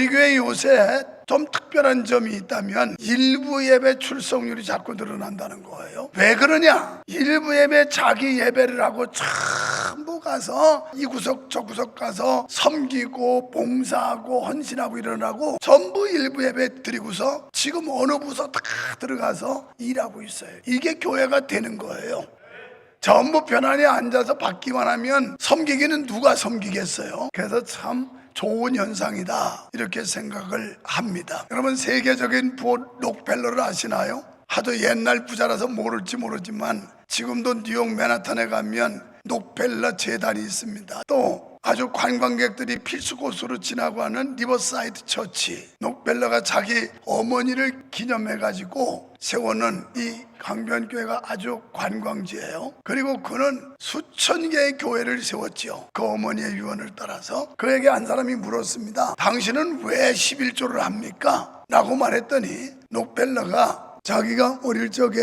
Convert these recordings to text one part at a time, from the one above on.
우리 교회 요새 좀 특별한 점이 있다면 일부 예배 출석률이 자꾸 늘어난다는 거예요. 왜 그러냐? 일부 예배 자기 예배를 하고 전부 가서 이 구석 저 구석 가서 섬기고 봉사하고 헌신하고 일어나고 전부 일부 예배 드리고서 지금 어느 부서 다 들어가서 일하고 있어요. 이게 교회가 되는 거예요. 전부 편안히 앉아서 받기만 하면 섬기기는 누가 섬기겠어요? 그래서 참 좋은 현상이다 이렇게 생각을 합니다. 여러분 세계적인 부호 록펠러를 아시나요? 하도 옛날 부자라서 모를지 모르지만 지금도 뉴욕 맨하탄에 가면 록펠러 재단이 있습니다. 또 아주 관광객들이 필수 코스로 지나고 하는 리버사이드 처치 록펠러가 자기 어머니를 기념해 가지고 세워놓은 이 강변교회가 아주 관광지예요. 그리고 그는 수천 개의 교회를 세웠지요. 그 어머니의 유언을 따라서 그에게 한 사람이 물었습니다. 당신은 왜 11조를 합니까? 라고 말했더니 록펠러가 자기가 어릴 적에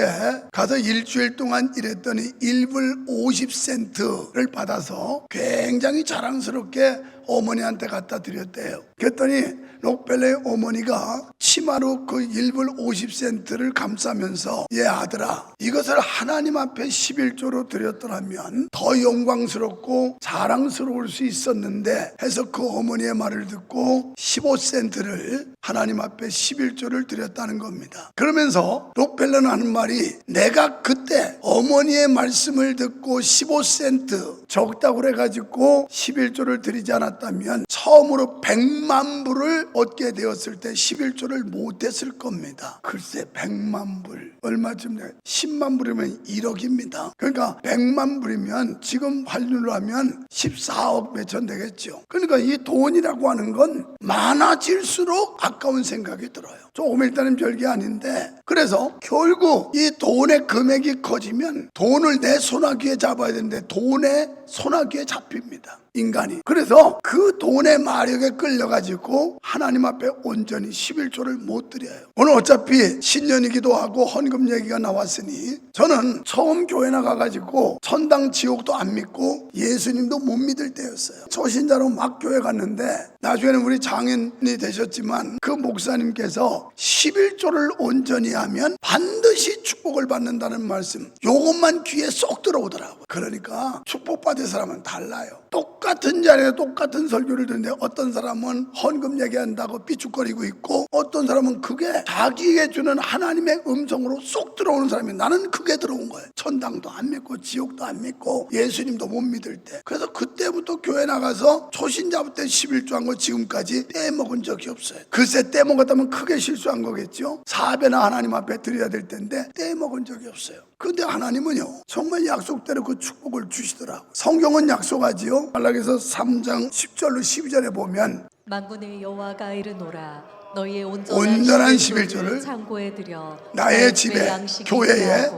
가서 일주일 동안 일했더니 1불 50센트를 받아서 굉장히 자랑스럽게 어머니한테 갖다 드렸대요. 그랬더니 록펠러의 어머니가 치마로 그 1불 50센트를 감싸면서 얘 아들아 이것을 하나님 앞에 11조로 드렸더라면 더 영광스럽고 자랑스러울 수 있었는데 해서 그 어머니의 말을 듣고 15센트를 하나님 앞에 11조를 드렸다는 겁니다. 그러면서 록펠러는 하는 말이 내가 그때 어머니의 말씀을 듣고 15센트 적다고 그래가지고 11조를 드리지 않았다 면 처음으로 100만 불을 얻게 되었을 때 11조를 못했을 겁니다. 글쎄 100만 불 얼마쯤 돼? 10만 불이면 1억입니다. 그러니까 100만 불이면 지금 환율로 하면 14억 몇천 되겠죠. 그러니까 이 돈이라고 하는 건 많아질수록 아까운 생각이 들어요. 조금 일단은 별게 아닌데 그래서 결국 이 돈의 금액이 커지면 돈을 내 소나기에 잡아야 되는데 돈의 소나기에 잡힙니다. 인간이. 그래서 그 돈의 마력에 끌려가지고 하나님 앞에 온전히 11조를 못 드려요. 오늘 어차피 신년이기도 하고 헌금 얘기가 나왔으니 저는 처음 교회 나가가지고 천당 지옥도 안 믿고 예수님도 못 믿을 때였어요. 초신자로 막 교회 갔는데 나중에는 우리 장인이 되셨지만 그 목사님께서 11조를 온전히 하면 반드시 축복을 받는다는 말씀 요것만 귀에 쏙 들어오더라고요. 그러니까 축복받은 사람은 달라요. 똑같 은 자리에 똑같은 설교를 듣는데 어떤 사람은 헌금 얘기한다고 삐죽거리고 있고 어떤 사람은 그게 자기에게 주는 하나님의 음성으로 쏙 들어오는 사람이 나는 그게 들어온 거예요. 천당도 안 믿고 지옥도 안 믿고 예수님도 못 믿을 때. 그래서 그때부터 교회 나가서 초신자부터 11조 한 거 지금까지 떼먹은 적이 없어요. 글쎄 떼먹었다면 크게 실수한 거겠죠. 사배나 하나님 앞에 드려야 될 텐데 떼먹은 적이 없어요. 근데 하나님은요 정말 약속대로 그 축복을 주시더라고. 성경은 약속하지요. 말라기 서 3장 10절로 12절에 보면 만군의 여호와가 이르노라 너희의 온전한, 11조를 11조를 창고에 들여 나의 집에, 교회에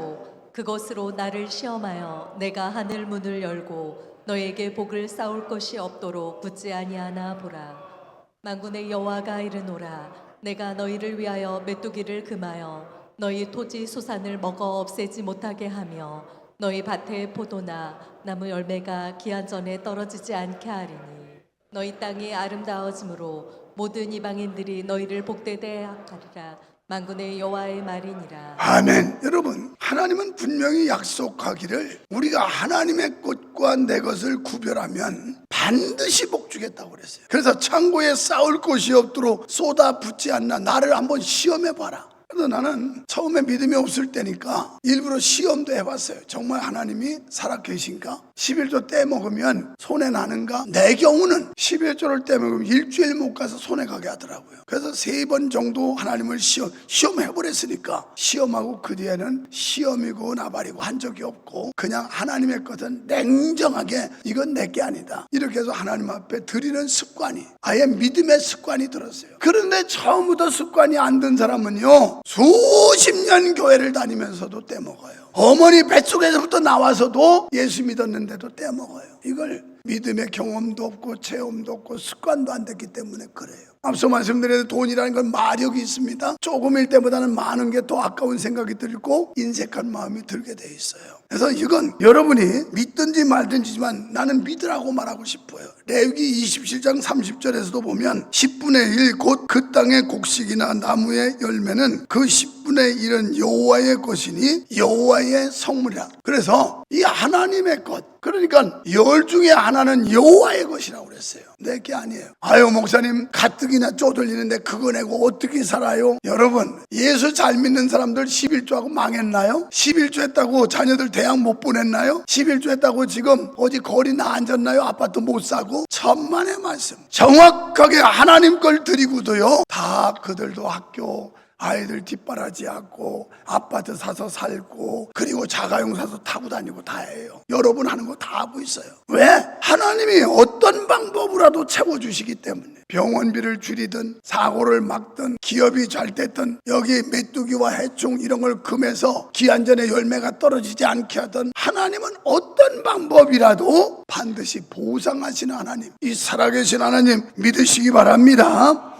그것으로 나를 시험하여 내가 하늘 문을 열고 너에게 복을 쌓을 것이 없도록 붙지 아니하나 보라. 만군의 여호와가 이르노라 내가 너희를 위하여 메뚜기를 금하여 너희 토지 소산을 먹어 없애지 못하게 하며 너희 밭의 포도나 나무 열매가 기한 전에 떨어지지 않게 하리니 너희 땅이 아름다워짐으로 모든 이방인들이 너희를 복되대 하리라 만군의 여호와의 말이니라 아멘. 여러분, 하나님은 분명히 약속하기를 우리가 하나님의 것과 내 것을 구별하면 반드시 복 주겠다고 그랬어요. 그래서 창고에 쌓을 곳이 없도록 쏟아 붓지 않나 나를 한번 시험해 봐라. 그래서 나는 처음에 믿음이 없을 때니까 일부러 시험도 해봤어요. 정말 하나님이 살아계신가? 11조 떼먹으면 손해 나는가? 내 경우는 11조를 떼먹으면 일주일 못 가서 손해 가게 하더라고요. 그래서 세 번 정도 하나님을 시험, 시험해버렸으니까 시험하고 그 뒤에는 시험이고 나발이고 한 적이 없고 그냥 하나님의 것은 냉정하게 이건 내게 아니다. 이렇게 해서 하나님 앞에 드리는 습관이 아예 믿음의 습관이 들었어요. 그런데 처음부터 습관이 안 든 사람은요 수십 년 교회를 다니면서도 떼먹어요. 어머니 뱃속에서부터 나와서도 예수 믿었는데도 떼먹어요. 이걸 믿음의 경험도 없고 체험도 없고 습관도 안 됐기 때문에 그래요. 앞서 말씀드린 돈이라는 건 마력이 있습니다. 조금일 때보다는 많은 게 더 아까운 생각이 들고 인색한 마음이 들게 돼 있어요. 그래서 이건 여러분이 믿든지 말든지지만 나는 믿으라고 말하고 싶어요. 레위기 27장 30절에서도 보면 10분의 1 곧 그 땅의 곡식이나 나무의 열매는 그10 분의 1은 여호와의 것이니 여호와의 성물이라. 그래서 이 하나님의 것 그러니까 열 중에 하나는 여호와의 것이라고 그랬어요. 내게 아니에요. 아유 목사님 가뜩이나 쪼들리는데 그거 내고 어떻게 살아요? 여러분 예수 잘 믿는 사람들 11조하고 망했나요? 11조 했다고 자녀들 대학 못 보냈나요? 11조 했다고 지금 어디 거리 나 앉았나요? 아파트 못 사고 천만의 말씀 정확하게 하나님 걸 드리고도요 다 그들도 학교 아이들 뒷바라지하고 아파트 사서 살고 그리고 자가용 사서 타고 다니고 다 해요. 여러분 하는 거 다 하고 있어요. 왜? 하나님이 어떤 방법으로라도 채워주시기 때문에 병원비를 줄이든 사고를 막든 기업이 잘 됐든 여기 메뚜기와 해충 이런 걸 금해서 기한전에 열매가 떨어지지 않게 하든 하나님은 어떤 방법이라도 반드시 보상하시는 하나님 이 살아계신 하나님 믿으시기 바랍니다.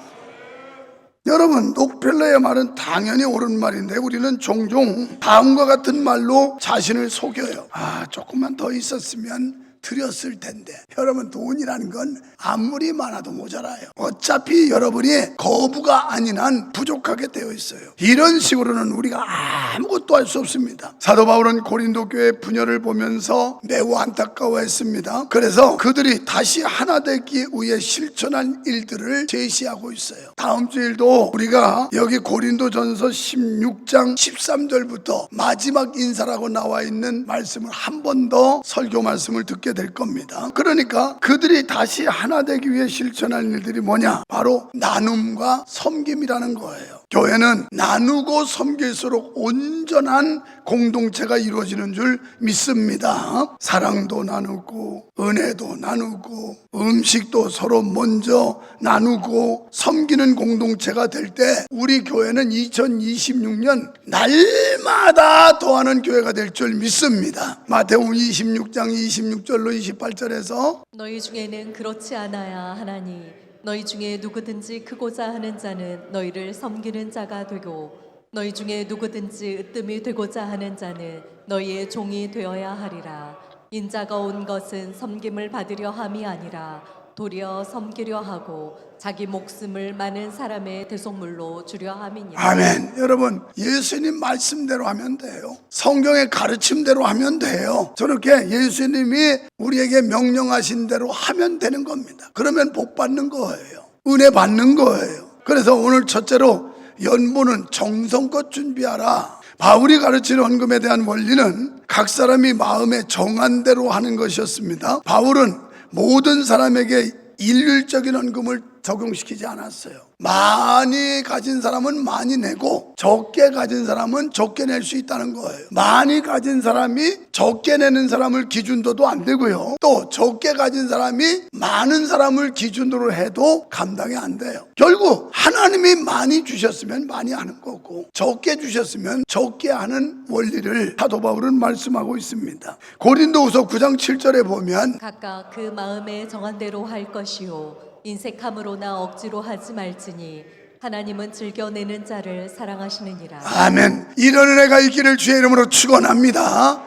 여러분 녹펠러의 말은 당연히 옳은 말인데 우리는 종종 다음과 같은 말로 자신을 속여요. 아 조금만 더 있었으면 드렸을 텐데 여러분 돈이라는 건 아무리 많아도 모자라요. 어차피 여러분이 거부가 아닌 한 부족하게 되어 있어요. 이런 식으로는 우리가 아무것도 할 수 없습니다. 사도 바울은 고린도 교회 분열을 보면서 매우 안타까워했습니다. 그래서 그들이 다시 하나 되기 위해 실천한 일들을 제시하고 있어요. 다음 주일도 우리가 여기 고린도 전서 16장 13절부터 마지막 인사라고 나와 있는 말씀을 한 번 더 설교 말씀을 듣게 될 겁니다. 그러니까 그들이 다시 하나 되기 위해 실천할 일들이 뭐냐? 바로 나눔과 섬김이라는 거예요. 교회는 나누고 섬길수록 온전한 공동체가 이루어지는 줄 믿습니다. 사랑도 나누고, 은혜도 나누고, 음식도 서로 먼저 나누고, 섬기는 공동체가 될 때, 우리 교회는 2026년 날마다 더하는 교회가 될 줄 믿습니다. 마태복음 26장 26절로 28절에서 너희 중에는 그렇지 않아야 하나니 너희 중에 누구든지 크고자 하는 자는 너희를 섬기는 자가 되고 너희 중에 누구든지 으뜸이 되고자 하는 자는 너희의 종이 되어야 하리라. 인자가 온 것은 섬김을 받으려 함이 아니라 도리어 섬기려 하고 자기 목숨을 많은 사람의 대속물로 주려 함이니라 아멘. 여러분, 예수님 말씀대로 하면 돼요. 성경의 가르침대로 하면 돼요. 저렇게 예수님이 우리에게 명령하신 대로 하면 되는 겁니다. 그러면 복 받는 거예요. 은혜 받는 거예요. 그래서 오늘 첫째로 연보는 정성껏 준비하라. 바울이 가르치는 헌금에 대한 원리는 각 사람이 마음에 정한 대로 하는 것이었습니다. 바울은 모든 사람에게 일률적인 헌금을 적용시키지 않았어요. 많이 가진 사람은 많이 내고 적게 가진 사람은 적게 낼 수 있다는 거예요. 많이 가진 사람이 적게 내는 사람을 기준도도 안 되고요. 또 적게 가진 사람이 많은 사람을 기준으로 해도 감당이 안 돼요. 결국 하나님이 많이 주셨으면 많이 하는 거고 적게 주셨으면 적게 하는 원리를 사도 바울은 말씀하고 있습니다. 고린도후서 9장 7절에 보면 각각 그 마음에 정한 대로 할 것이요 인색함으로나 억지로 하지 말지니 하나님은 즐겨내는 자를 사랑하시느니라 아멘. 이런 은혜가 있기를 주의 이름으로 축원합니다.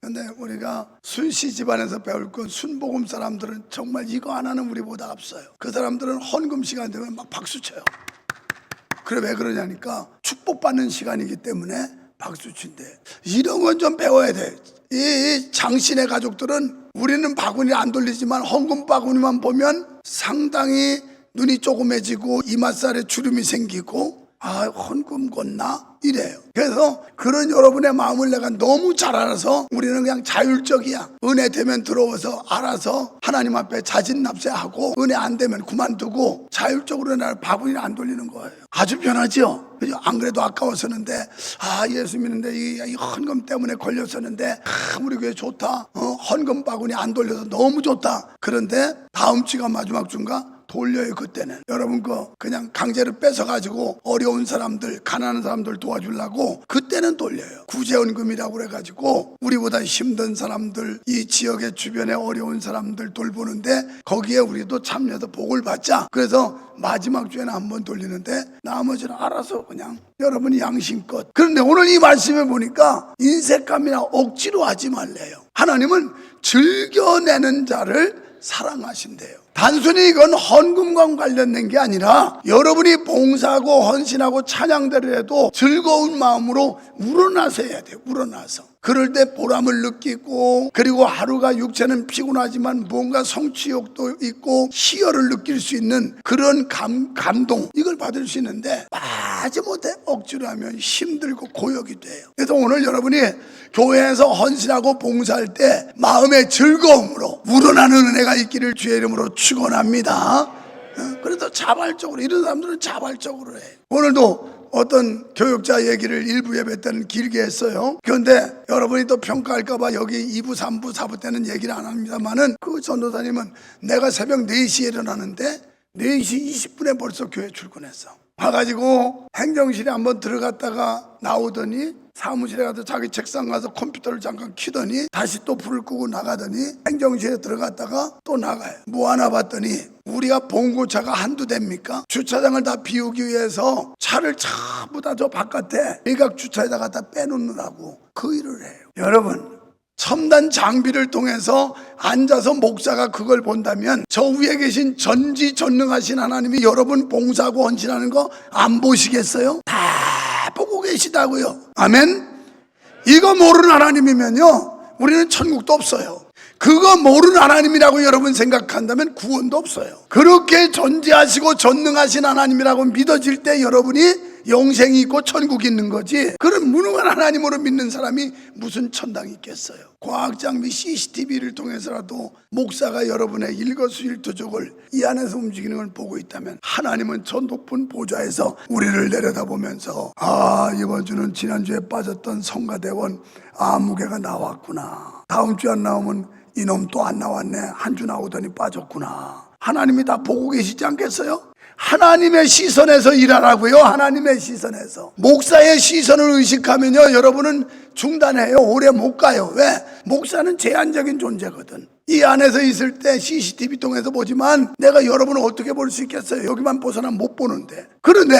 근데 우리가 순시 집안에서 배울 건 순복음 사람들은 정말 이거 하나는 우리보다 앞서요. 그 사람들은 헌금 시간 되면 막 박수 쳐요. 그래 왜 그러냐니까 축복받는 시간이기 때문에 박수 친대. 이런 건 좀 배워야 돼. 이 장신의 가족들은 우리는 바구니 안 돌리지만 헌금 바구니만 보면 상당히 눈이 조그매지고 이맛살에 주름이 생기고 아 헌금 건나 이래요. 그래서 그런 여러분의 마음을 내가 너무 잘 알아서 우리는 그냥 자율적이야. 은혜 되면 들어와서 알아서 하나님 앞에 자진 납세하고 은혜 안 되면 그만두고 자율적으로 나를 바구니를 안 돌리는 거예요. 아주 편하죠. 그죠? 안 그래도 아까웠었는데 아 예수 믿는데 이, 이 헌금 때문에 걸렸었는데 아, 우리 교회 좋다. 어, 헌금 바구니 안 돌려서 너무 좋다. 그런데 다음 주가 마지막 주인가 돌려요 그때는. 여러분 거 그냥 강제로 뺏어가지고 어려운 사람들 가난한 사람들 도와주려고 그때는 돌려요. 구제원금이라고 그래가지고 우리보다 힘든 사람들 이 지역의 주변에 어려운 사람들 돌보는데 거기에 우리도 참여해서 복을 받자. 그래서 마지막 주에는 한 번 돌리는데 나머지는 알아서 그냥 여러분이 양심껏. 그런데 오늘 이 말씀에 보니까 인색감이나 억지로 하지 말래요. 하나님은 즐겨내는 자를 사랑하신대요. 단순히 이건 헌금과 관련된 게 아니라 여러분이 봉사하고 헌신하고 찬양대를 해도 즐거운 마음으로 우러나서 해야 돼요. 우러나서. 그럴 때 보람을 느끼고 그리고 하루가 육체는 피곤하지만 뭔가 성취욕도 있고 희열을 느낄 수 있는 그런 감, 감동 이걸 받을 수 있는데 마지못해 억지로 하면 힘들고 고역이 돼요. 그래서 오늘 여러분이 교회에서 헌신하고 봉사할 때 마음의 즐거움으로 우러나는 은혜가 있기를 주의 이름으로 축원합니다. 어? 그래서 자발적으로 이런 사람들은 자발적으로 해. 오늘도 어떤 교육자 얘기를 일부 예배 때는 길게 했어요. 그런데 여러분이 또 평가할까봐 여기 2부, 3부, 4부 때는 얘기를 안 합니다만은 그 전도사님은 내가 새벽 4시에 일어나는데 4시 20분에 벌써 교회 출근했어. 와가지고 행정실에 한번 들어갔다가 나오더니 사무실에 가서 자기 책상 가서 컴퓨터를 잠깐 키더니 다시 또 불을 끄고 나가더니 행정실에 들어갔다가 또 나가요. 뭐 하나 봤더니 우리가 봉고차가 한두 대입니까? 주차장을 다 비우기 위해서 차를 전부 다 저 바깥에 일각 주차에다 갖다 빼놓느라고 그 일을 해요. 여러분 첨단 장비를 통해서 앉아서 목사가 그걸 본다면 저 위에 계신 전지 전능하신 하나님이 여러분 봉사하고 헌신하는 거 안 보시겠어요? 다 보고 계시다고요. 아멘. 이거 모르는 하나님이면요, 우리는 천국도 없어요. 그거 모르는 하나님이라고 여러분 생각한다면 구원도 없어요. 그렇게 존재하시고 전능하신 하나님이라고 믿어질 때 여러분이 영생이 있고 천국이 있는 거지. 그런 무능한 하나님으로 믿는 사람이 무슨 천당이 있겠어요. 과학 장비 CCTV를 통해서라도 목사가 여러분의 일거수일투족을 이 안에서 움직이는 걸 보고 있다면 하나님은 저 높은 보좌에서 우리를 내려다보면서 아 이번 주는 지난주에 빠졌던 성가대원 아무개가 나왔구나. 다음 주안 나오면 이놈 또 안 나왔네. 한 주 나오더니 빠졌구나. 하나님이 다 보고 계시지 않겠어요? 하나님의 시선에서 일하라고요. 하나님의 시선에서. 목사의 시선을 의식하면요. 여러분은 중단해요. 오래 못 가요. 왜? 목사는 제한적인 존재거든. 이 안에서 있을 때 CCTV 통해서 보지만 내가 여러분을 어떻게 볼 수 있겠어요? 여기만 벗어나 못 보는데. 그런데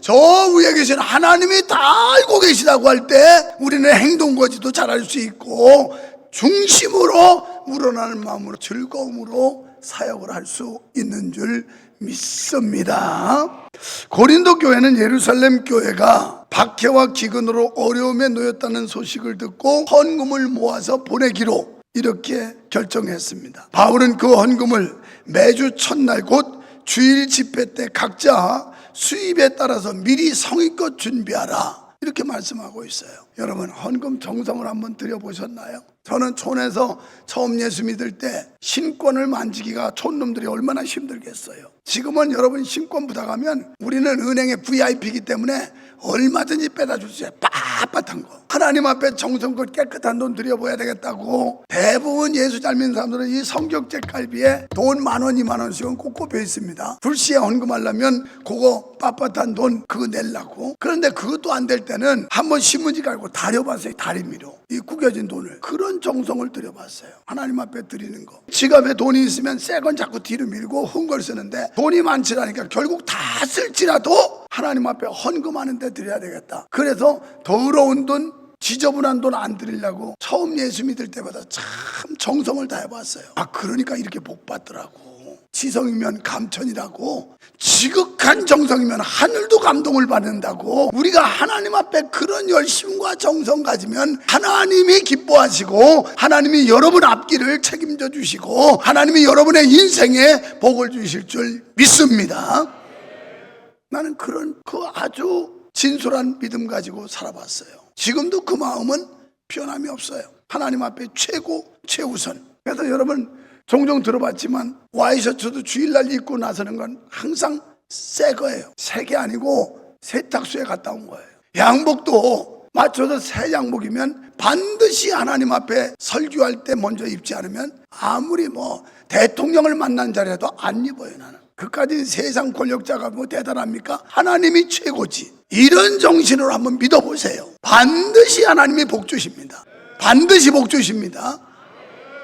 저 위에 계신 하나님이 다 알고 계시다고 할 때 우리는 행동거지도 잘할 수 있고 중심으로 우러나는 마음으로 즐거움으로 사역을 할 수 있는 줄 믿습니다. 고린도 교회는 예루살렘 교회가 박해와 기근으로 어려움에 놓였다는 소식을 듣고 헌금을 모아서 보내기로 이렇게 결정했습니다. 바울은 그 헌금을 매주 첫날 곧 주일 집회 때 각자 수입에 따라서 미리 성의껏 준비하라. 이렇게 말씀하고 있어요. 여러분, 헌금 정성을 한번 드려보셨나요? 저는 촌에서 처음 예수 믿을 때 신권을 만지기가 촌놈들이 얼마나 힘들겠어요. 지금은 여러분 신권 부탁하면 우리는 은행의 VIP이기 때문에 얼마든지 빼다 있어요. 빳빳한 거. 하나님 앞에 정성껏 깨끗한 돈 드려보야 되겠다고 대부분 예수 잘 믿는 사람들은 이 성격제 갈비에 돈 만 원, 이만 원씩은 꼭 꼽혀 있습니다. 불시에 헌금하려면 그거 빳빳한 돈 그거 내려고. 그런데 그것도 안 될 때는 한번 신문지 깔고 다려봤어요. 다리미로. 이 구겨진 돈을. 그런 정성을 들여봤어요. 하나님 앞에 드리는 거. 지갑에 돈이 있으면 새 건 자꾸 뒤로 밀고 흥걸 쓰는데 돈이 많지라니까 결국 다 쓸지라도 하나님 앞에 헌금하는 데 드려야 되겠다. 그래서 더러운 돈 지저분한 돈 안 드리려고 처음 예수 믿을 때마다 참 정성을 다해봤어요. 아, 그러니까 이렇게 복 받더라고. 지성이면 감천이라고 지극한 정성이면 하늘도 감동을 받는다고 우리가 하나님 앞에 그런 열심과 정성 가지면 하나님이 기뻐하시고 하나님이 여러분 앞길을 책임져 주시고 하나님이 여러분의 인생에 복을 주실 줄 믿습니다. 나는 그런 그 아주 진솔한 믿음 가지고 살아봤어요. 지금도 그 마음은 변함이 없어요. 하나님 앞에 최고, 최우선. 그래서 여러분 종종 들어봤지만 와이셔츠도 주일날 입고 나서는 건 항상 새 거예요. 새 게 아니고 세탁소에 갔다 온 거예요. 양복도 맞춰서 새 양복이면 반드시 하나님 앞에 설교할 때 먼저 입지 않으면 아무리 뭐 대통령을 만난 자리라도 안 입어요 나는. 그까지 세상 권력자가 뭐 대단합니까? 하나님이 최고지. 이런 정신으로 한번 믿어보세요. 반드시 하나님이 복 주십니다. 반드시 복 주십니다.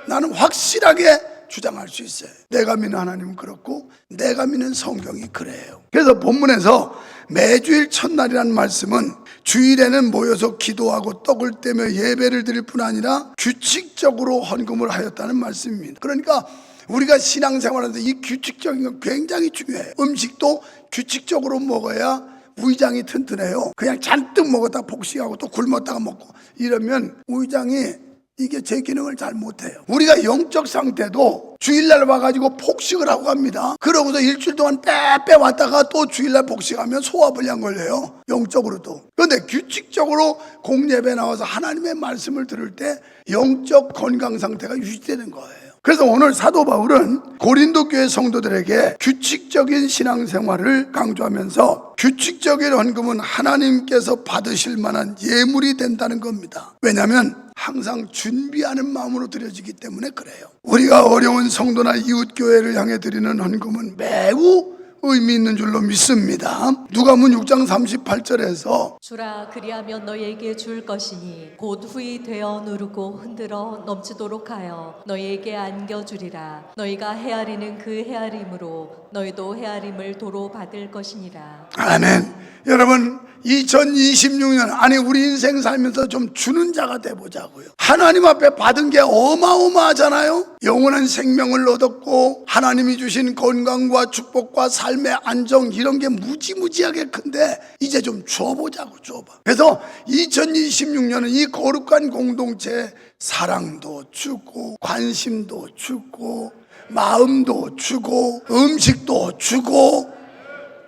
나는 확실하게 주장할 수 있어요. 내가 믿는 하나님은 그렇고 내가 믿는 성경이 그래요. 그래서 본문에서 매주일 첫날이라는 말씀은 주일에는 모여서 기도하고 떡을 떼며 예배를 드릴 뿐 아니라 규칙적으로 헌금을 하였다는 말씀입니다. 그러니까 우리가 신앙생활하는데 이 규칙적인 건 굉장히 중요해요. 음식도 규칙적으로 먹어야 위장이 튼튼해요. 그냥 잔뜩 먹었다 폭식하고 또 굶었다가 먹고 이러면 위장이 이게 제 기능을 잘 못해요. 우리가 영적 상태도 주일날 와가지고 폭식을 하고 갑니다. 그러고서 일주일 동안 빼빼 왔다가 또 주일날 폭식하면 소화불량 걸려요. 영적으로도. 그런데 규칙적으로 공예배 나와서 하나님의 말씀을 들을 때 영적 건강 상태가 유지되는 거예요. 그래서 오늘 사도 바울은 고린도 교회 성도들에게 규칙적인 신앙생활을 강조하면서 규칙적인 헌금은 하나님께서 받으실 만한 예물이 된다는 겁니다. 왜냐하면 항상 준비하는 마음으로 드려지기 때문에 그래요. 우리가 어려운 성도나 이웃 교회를 향해 드리는 헌금은 매우 의미 있는 줄로 믿습니다. 누가문 6장 38절에서 주라 그리하면 너희에게 줄 것이니 곧 후이 되어 누르고 흔들어 넘치도록 하여 너희에게 안겨 주리라 너희가 헤아리는 그 헤아림으로 너희도 헤아림을 도로 받을 것이니라 아멘. 여러분 2026년 아니 우리 인생 살면서 좀 주는 자가 돼 보자고요. 하나님 앞에 받은 게 어마어마하잖아요. 영원한 생명을 얻었고 하나님이 주신 건강과 축복과 삶의 안정 이런 게 무지무지하게 큰데 이제 좀 줘 보자고 줘 봐. 그래서 2026년은 이 거룩한 공동체 사랑도 주고 관심도 주고 마음도 주고 음식도 주고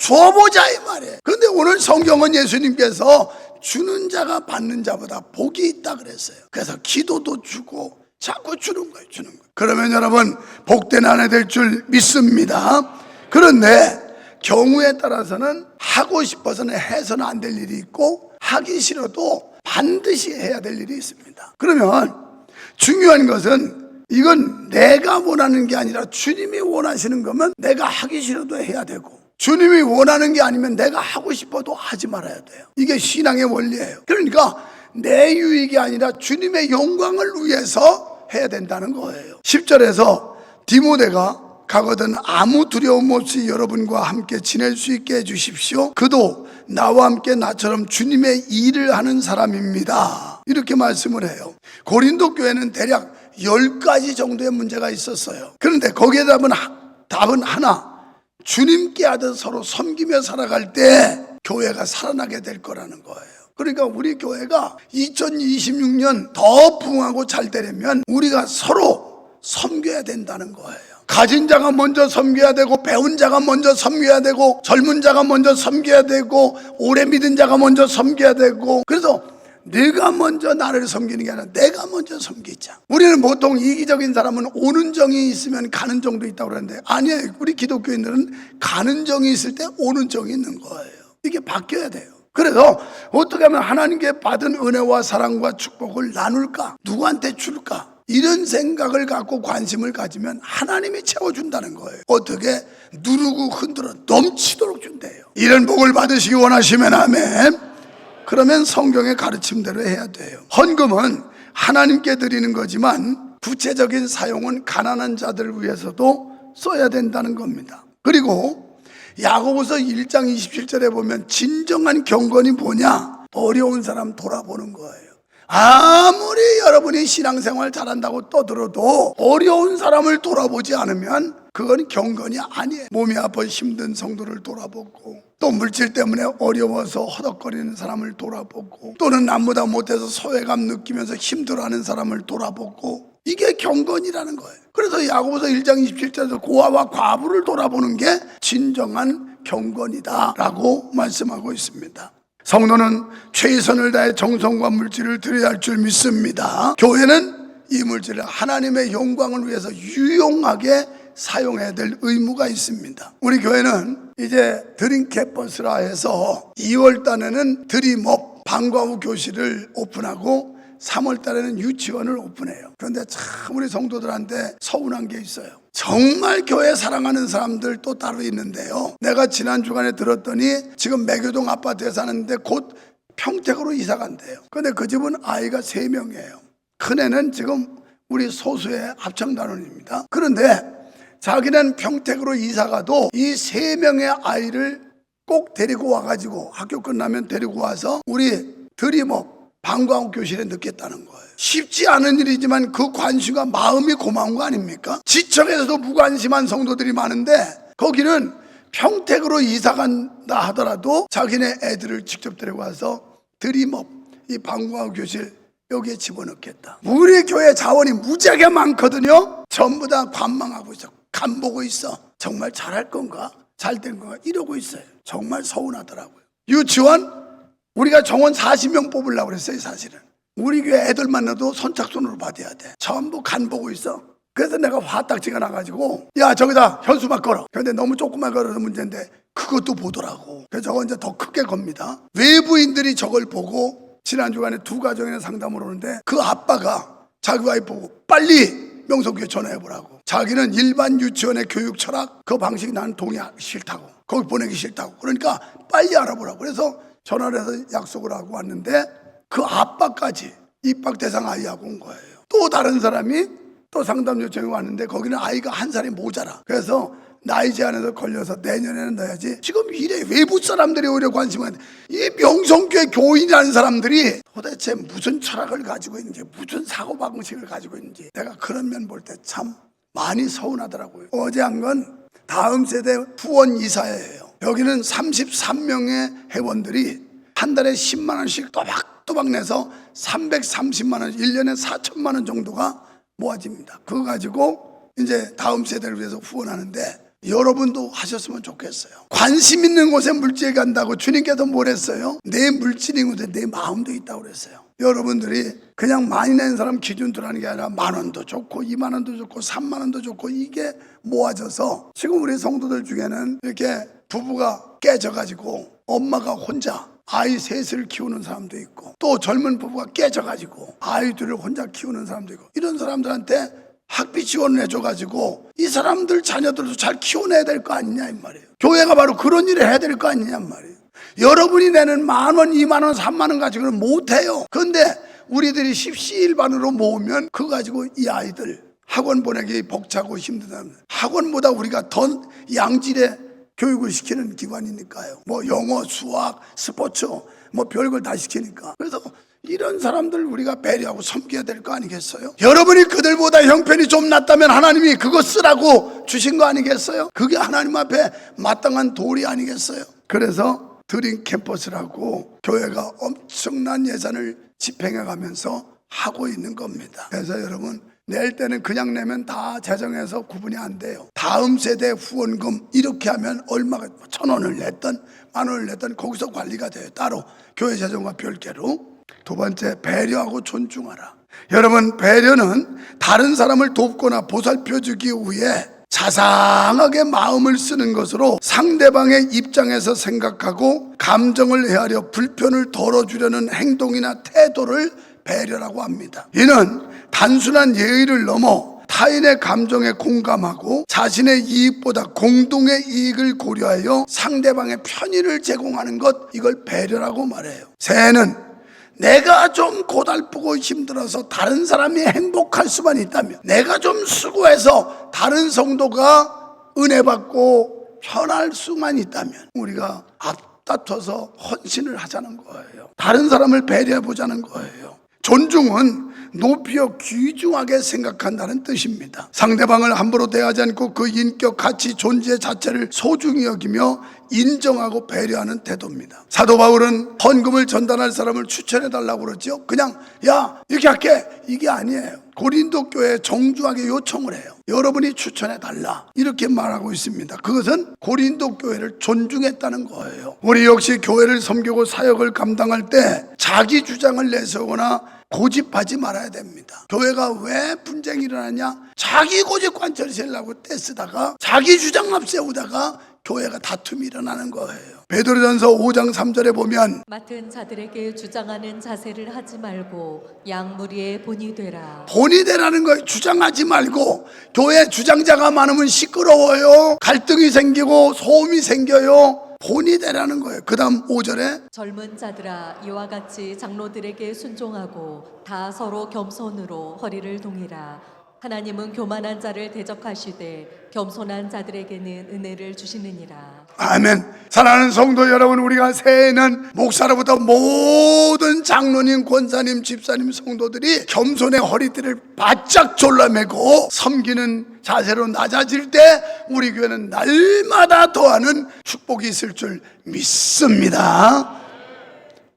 줘보자 이 말이에요. 그런데 오늘 성경은 예수님께서 주는 자가 받는 자보다 복이 있다 그랬어요. 그래서 기도도 주고 자꾸 주는 거예요, 주는 거예요. 그러면 여러분 복된 아내 될 줄 믿습니다. 그런데 경우에 따라서는 하고 싶어서는 해서는 안 될 일이 있고 하기 싫어도 반드시 해야 될 일이 있습니다. 그러면 중요한 것은 이건 내가 원하는 게 아니라 주님이 원하시는 거면 내가 하기 싫어도 해야 되고 주님이 원하는 게 아니면 내가 하고 싶어도 하지 말아야 돼요. 이게 신앙의 원리예요. 그러니까 내 유익이 아니라 주님의 영광을 위해서 해야 된다는 거예요. 10절에서 디모데가 가거든 아무 두려움 없이 여러분과 함께 지낼 수 있게 해주십시오. 그도 나와 함께 나처럼 주님의 일을 하는 사람입니다. 이렇게 말씀을 해요. 고린도 교회는 대략 10가지 정도의 문제가 있었어요. 그런데 거기에 답은, 하- 답은 하나. 주님께 하듯 서로 섬기며 살아갈 때 교회가 살아나게 될 거라는 거예요. 그러니까 우리 교회가 2026년 더 부흥하고 잘 되려면 우리가 서로 섬겨야 된다는 거예요. 가진 자가 먼저 섬겨야 되고 배운 자가 먼저 섬겨야 되고 젊은 자가 먼저 섬겨야 되고 오래 믿은 자가 먼저 섬겨야 되고 그래서 내가 먼저 나를 섬기는 게 아니라 내가 먼저 섬기자. 우리는 보통 이기적인 사람은 오는 정이 있으면 가는 정도 있다고 그러는데 아니에요. 우리 기독교인들은 가는 정이 있을 때 오는 정이 있는 거예요. 이게 바뀌어야 돼요. 그래서 어떻게 하면 하나님께 받은 은혜와 사랑과 축복을 나눌까? 누구한테 줄까? 이런 생각을 갖고 관심을 가지면 하나님이 채워준다는 거예요. 어떻게 누르고 흔들어 넘치도록 준대요. 이런 복을 받으시기 원하시면 아멘. 그러면 성경의 가르침대로 해야 돼요. 헌금은 하나님께 드리는 거지만 구체적인 사용은 가난한 자들을 위해서도 써야 된다는 겁니다. 그리고 야고보서 1장 27절에 보면 진정한 경건이 뭐냐? 어려운 사람 돌아보는 거예요. 아무리 여러분이 신앙생활 잘한다고 떠들어도 어려운 사람을 돌아보지 않으면 그건 경건이 아니에요. 몸이 아파 힘든 성도를 돌아보고 또 물질 때문에 어려워서 허덕거리는 사람을 돌아보고 또는 남보다 못해서 소외감 느끼면서 힘들어하는 사람을 돌아보고 이게 경건이라는 거예요. 그래서 야고보서 1장 27절에서 고아와 과부를 돌아보는 게 진정한 경건이다라고 말씀하고 있습니다. 성도는 최선을 다해 정성과 물질을 드려야 할 줄 믿습니다. 교회는 이 물질을 하나님의 영광을 위해서 유용하게 사용해야 될 의무가 있습니다. 우리 교회는 이제 드림 캠퍼스라 해서 2월 달에는 드림업 방과 후 교실을 오픈하고 3월 달에는 유치원을 오픈해요. 그런데 참 우리 성도들한테 서운한 게 있어요. 정말 교회 사랑하는 사람들 또 따로 있는데요. 내가 지난 주간에 들었더니 지금 매교동 아파트에 사는데 곧 평택으로 이사 간대요. 근데 그 집은 아이가 세명이에요 큰애는 지금 우리 소수의 합창단원입니다. 그런데 자기는 평택으로 이사 가도 이 세 명의 아이를 꼭 데리고 와가지고 학교 끝나면 데리고 와서 우리 드림업 방과후 교실에 넣겠다는 거예요. 쉽지 않은 일이지만 그 관심과 마음이 고마운 거 아닙니까? 지청에서도 무관심한 성도들이 많은데 거기는 평택으로 이사 간다 하더라도 자기네 애들을 직접 데리고 와서 드림업 이 방과후 교실 여기에 집어넣겠다. 우리 교회 자원이 무지하게 많거든요. 전부 다 관망하고 있어. 간 보고 있어. 정말 잘할 건가? 잘 된 건가? 이러고 있어요. 정말 서운하더라고요. 유치원 우리가 정원 40명 뽑으려고 그랬어요, 사실은. 우리 교회 애들 만나도 선착순으로 받아야 돼. 전부 간 보고 있어. 그래서 내가 화딱지가 나가지고, 야, 저기다 현수막 걸어. 근데 너무 조그만 걸어서 문제인데, 그것도 보더라고. 그래서 저거 이제 더 크게 겁니다. 외부인들이 저걸 보고, 지난 주간에 두 가정이나 상담을 오는데, 그 아빠가 자기 와이프 보고, 빨리 명성교회 전화해보라고. 자기는 일반 유치원의 교육 철학, 그 방식 나는 동의하기 싫다고. 거기 보내기 싫다고. 그러니까 빨리 알아보라고. 그래서 전화를 해서 약속을 하고 왔는데 그 아빠까지 입학 대상 아이하고 온 거예요. 또 다른 사람이 또 상담 요청이 왔는데 거기는 아이가 한 살이 모자라. 그래서 나이 제한에서 걸려서 내년에는 넣어야지. 지금 이래 외부 사람들이 오히려 관심을 이 명성교회 교인이라는 사람들이 도대체 무슨 철학을 가지고 있는지 무슨 사고 방식을 가지고 있는지 내가 그런 면 볼 때 참 많이 서운하더라고요. 어제 한 건 다음 세대 후원 이사회예요. 여기는 33명의 회원들이 한 달에 10만 원씩 또박또박 내서 330만 원, 1년에 4천만 원 정도가 모아집니다. 그거 가지고 이제 다음 세대를 위해서 후원하는데 여러분도 하셨으면 좋겠어요. 관심 있는 곳에 물질이 간다고 주님께서 뭘 했어요? 내 물질인 곳에 내 마음도 있다고 그랬어요. 여러분들이 그냥 많이 낸 사람 기준 두라는 게 아니라 만 원도 좋고 이만 원도 좋고 삼만 원도 좋고 이게 모아져서 지금 우리 성도들 중에는 이렇게 부부가 깨져가지고 엄마가 혼자 아이 셋을 키우는 사람도 있고 또 젊은 부부가 깨져가지고 아이 들을 혼자 키우는 사람도 있고 이런 사람들한테 학비 지원을 해줘가지고 이 사람들 자녀들도 잘 키워내야 될 거 아니냐 이 말이에요. 교회가 바로 그런 일을 해야 될 거 아니냐 이 말이에요. 여러분이 내는 만 원, 이만 원, 삼만 원 가지고는 못해요. 그런데 우리들이 십시일반으로 모으면 그거 가지고 이 아이들 학원 보내기 벅차고 힘들다. 학원보다 우리가 더 양질의 교육을 시키는 기관이니까요. 뭐 영어, 수학, 스포츠, 뭐 별걸 다 시키니까. 그래서 이런 사람들 우리가 배려하고 섬겨야 될 거 아니겠어요? 여러분이 그들보다 형편이 좀 낫다면 하나님이 그거 쓰라고 주신 거 아니겠어요? 그게 하나님 앞에 마땅한 도리 아니겠어요? 그래서 드림 캠퍼스라고 교회가 엄청난 예산을 집행해 가면서 하고 있는 겁니다. 그래서 여러분 낼 때는 그냥 내면 다 재정에서 구분이 안 돼요. 다음 세대 후원금 이렇게 하면 얼마가 뭐천 원을 냈던 만 원을 냈던 거기서 관리가 돼요. 따로 교회 재정과 별개로. 두 번째 배려하고 존중하라. 여러분 배려는 다른 사람을 돕거나 보살펴 주기 위해 자상하게 마음을 쓰는 것으로 상대방의 입장에서 생각하고 감정을 헤아려 불편을 덜어주려는 행동이나 태도를 배려라고 합니다. 이는 단순한 예의를 넘어 타인의 감정에 공감하고 자신의 이익보다 공동의 이익을 고려하여 상대방의 편의를 제공하는 것 이걸 배려라고 말해요. 새해는 내가 좀 고달프고 힘들어서 다른 사람이 행복할 수만 있다면 내가 좀 수고해서 다른 성도가 은혜 받고 편할 수만 있다면 우리가 앞다퉈서 헌신을 하자는 거예요. 다른 사람을 배려해 보자는 거예요. 존중은 높이어 귀중하게 생각한다는 뜻입니다. 상대방을 함부로 대하지 않고 그 인격, 가치, 존재 자체를 소중히 여기며 인정하고 배려하는 태도입니다. 사도 바울은 헌금을 전달할 사람을 추천해 달라고 그러죠. 그냥 야 이렇게 할게 이게 아니에요. 고린도 교회에 정중하게 요청을 해요. 여러분이 추천해 달라 이렇게 말하고 있습니다. 그것은 고린도 교회를 존중했다는 거예요. 우리 역시 교회를 섬기고 사역을 감당할 때 자기 주장을 내세우거나 고집하지 말아야 됩니다. 교회가 왜 분쟁이 일어나냐? 자기 고집 관철 세려고 떼쓰다가 자기 주장 앞세우다가 교회가 다툼이 일어나는 거예요. 베드로전서 5장 3절에 보면 맡은 자들에게 주장하는 자세를 하지 말고 양무리의 본이 되라. 본이 되라는 걸 주장하지 말고 교회 주장자가 많으면 시끄러워요. 갈등이 생기고 소음이 생겨요. 본이 되라는 거예요. 그 다음 5절에 젊은 자들아 이와 같이 장로들에게 순종하고 다 서로 겸손으로 허리를 동이라. 하나님은 교만한 자를 대적하시되 겸손한 자들에게는 은혜를 주시느니라. 아멘. 사랑하는 성도 여러분, 우리가 새해에는 목사로부터 모든 장로님, 권사님, 집사님, 성도들이 겸손의 허리띠를 바짝 졸라매고 섬기는 자세로 낮아질 때 우리 교회는 날마다 더하는 축복이 있을 줄 믿습니다.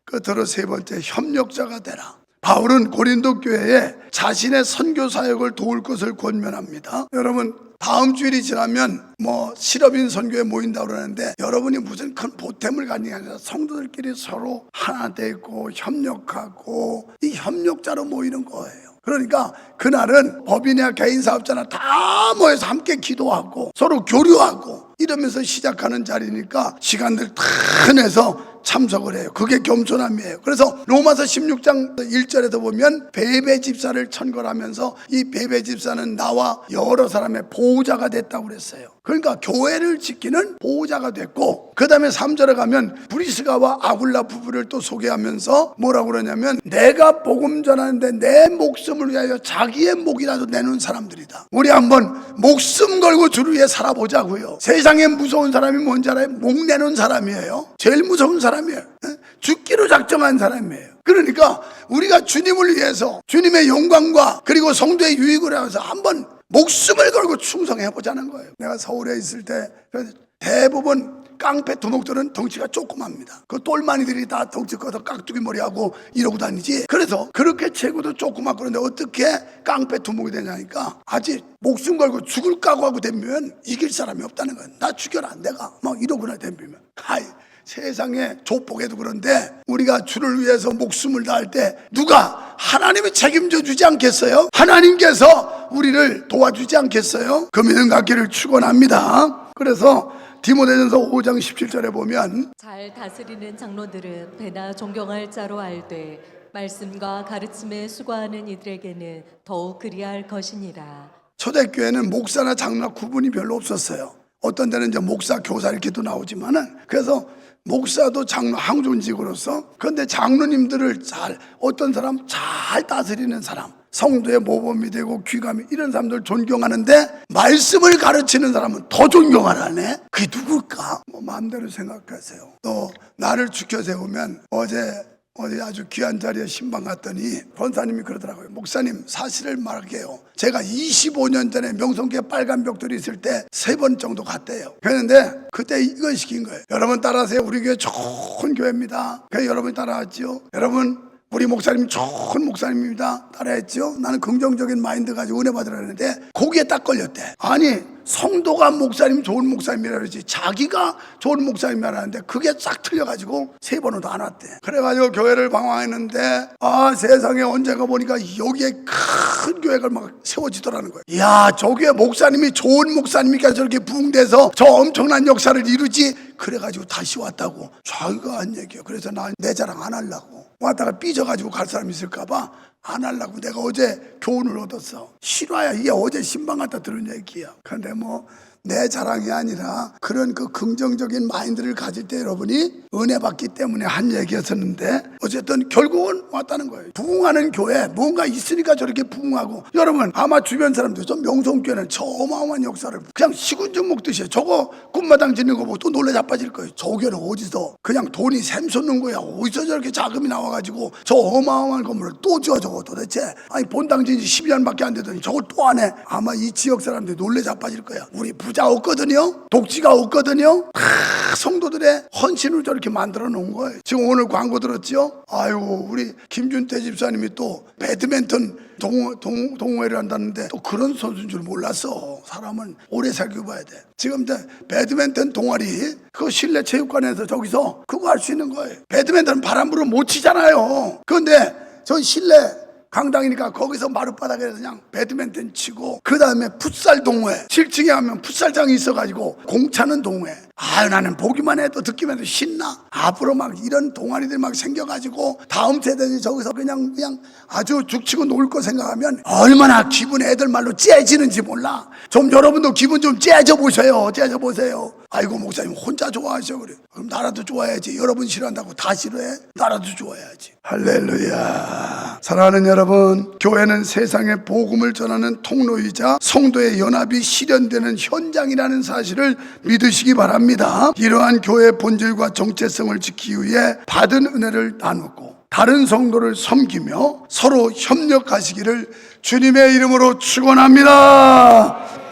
끝으로 세 번째 협력자가 되라. 바울은 고린도 교회에 자신의 선교 사역을 도울 것을 권면합니다. 여러분 다음 주일이 지나면 뭐 실업인 선교에 모인다 그러는데 여러분이 무슨 큰 보탬을 갖는 게 아니라 성도들끼리 서로 하나 되고 협력하고 이 협력자로 모이는 거예요. 그러니까 그날은 법인이나 개인 사업자나 다 모여서 함께 기도하고 서로 교류하고 이러면서 시작하는 자리니까 시간들 다 내서 참석을 해요. 그게 겸손함이에요. 그래서 로마서 16장 1절에서 보면 베베 집사를 천거하면서 이 베베 집사는 나와 여러 사람의 보호자가 됐다고 그랬어요. 그러니까 교회를 지키는 보호자가 됐고 그 다음에 3절에 가면 브리스가와 아굴라 부부를 또 소개하면서 뭐라고 그러냐면 내가 복음 전하는데 내 목숨을 위하여 자기의 목이라도 내놓은 사람들이다. 우리 한번 목숨 걸고 주를 위해 살아보자고요. 세 상에 무서운 사람이 뭔지 알아요? 목 내놓은 사람이에요. 제일 무서운 사람이에요. 예? 죽기로 작정한 사람이에요. 그러니까 우리가 주님을 위해서 주님의 영광과 그리고 성도의 유익을 위해서 한번 목숨을 걸고 충성해 보자는 거예요. 내가 서울에 있을 때 대부분 깡패 두목들은 덩치가 조그맣니다. 그 똘마니들이 다 덩치 커서 깍두기 머리하고 이러고 다니지. 그래서 그렇게 체구도 조그맣고 그런데 어떻게 깡패 두목이 되냐니까 아직 목숨 걸고 죽을 각오하고 덤비면 이길 사람이 없다는 거야. 나 죽여라 내가 막 이러고나 덤비면. 하이 세상에 족복에도 그런데 우리가 주를 위해서 목숨을 다할 때 누가 하나님이 책임져 주지 않겠어요? 하나님께서 우리를 도와주지 않겠어요? 그 믿음 갖기를 축원합니다. 그래서 디모데전서 5장 17절에 보면 잘 다스리는 장로들은 배나 존경할 자로 알되 말씀과 가르침에 수고하는 이들에게는 더욱 그리할 것이니라. 초대교회는 목사나 장로나 구분이 별로 없었어요. 어떤 데는 이제 목사, 교사 이렇게도 나오지만은 그래서 목사도 장로 항존직으로서 그런데 장로님들을 잘 어떤 사람 잘 다스리는 사람 성도의 모범이 되고 귀감이 이런 사람들 존경하는데 말씀을 가르치는 사람은 더 존경하라네. 그게 누굴까? 뭐 마음대로 생각하세요. 또 나를 지켜 세우면 어제 어디 아주 귀한 자리에 신방 갔더니 권사님이 그러더라고요. 목사님 사실을 말할게요. 제가 25년 전에 명성교회 빨간 벽돌이 있을 때 세 번 정도 갔대요. 그랬는데 그때 이걸 시킨 거예요. 여러분 따라하세요. 우리 교회 좋은 교회입니다. 그래서 여러분이 따라왔죠. 여러분 우리 목사님 좋은 목사님입니다. 따라했죠. 나는 긍정적인 마인드 가지고 은혜 받으라 했는데 거기에 딱 걸렸대. 아니 성도가 목사님 좋은 목사님이라 그러지 자기가 좋은 목사님이라 하는데 그게 싹 틀려가지고 세 번은 안 왔대. 그래가지고 교회를 방황했는데 아 세상에 언제가 보니까 여기에 큰 교회가 막 세워지더라는 거예요. 이야 저 교회 목사님이 좋은 목사님이니까 저렇게 부흥돼서 저 엄청난 역사를 이루지 그래가지고 다시 왔다고 자기가 한 얘기예요. 그래서 나 내 자랑 안 하려고 왔다가 삐져가지고 갈 사람 있을까봐 안 하려고 내가 어제 교훈을 얻었어. 실화야 이게 어제 신방 갔다 들은 얘기야. 근데 뭐 내 자랑이 아니라 그런 그 긍정적인 마인드를 가질 때 여러분이 은혜 받기 때문에 한 얘기였었는데 어쨌든 결국은 왔다는 거예요. 부흥하는 교회 뭔가 있으니까 저렇게 부흥하고 여러분 아마 주변 사람들 저 명성교회는 저 어마어마한 역사를 그냥 시군좀 먹듯이 저거 꿈마당 짓는 거 보고 또 놀래 자빠질 거예요. 저 교회는 어디서 그냥 돈이 샘솟는 거야. 어디서 저렇게 자금이 나와가지고 저 어마어마한 건물을 또 지어 저거 도대체 아니 본당 진지 12년밖에 안 되더니 저걸 또 안 해. 아마 이 지역 사람들이 놀래 자빠질 거야. 우리 부자 없거든요. 독지가 없거든요. 다 성도들의 헌신을 저렇게 만들어 놓은 거예요. 지금 오늘 광고 들었죠? 아유, 우리 김준태 집사님이 또 배드민턴 동, 동, 동호회를 한다는데 또 그런 선수인 줄 몰랐어. 사람은 오래 살고 봐야 돼. 지금 배드민턴 동아리 그 실내 체육관에서 저기서 그거 할 수 있는 거예요. 배드민턴은 바람 불어 못 치잖아요. 그런데 저 실내 강당이니까 거기서 마룻바닥에서 그냥 배드민턴 치고 그 다음에 풋살 동호회. 7층에 하면 풋살장이 있어가지고 공 차는 동호회 아유 나는 보기만 해도 듣기만 해도 신나. 앞으로 막 이런 동아리들 막 생겨가지고 다음 세대들이 저기서 그냥 그냥 아주 죽치고 놀 거 생각하면 얼마나 기분 애들 말로 째지는지 몰라. 좀 여러분도 기분 좀 째져 보세요. 째져 보세요. 아이고 목사님 혼자 좋아하셔 그래. 그럼 나라도 좋아해야지. 여러분 싫어한다고 다 싫어해? 나라도 좋아해야지. 할렐루야. 사랑하는 여러분 교회는 세상에 복음을 전하는 통로이자 성도의 연합이 실현되는 현장이라는 사실을 믿으시기 바랍니다 이러한 교회의 본질과 정체성을 지키기 위해 받은 은혜를 나누고 다른 성도를 섬기며 서로 협력하시기를 주님의 이름으로 축원합니다.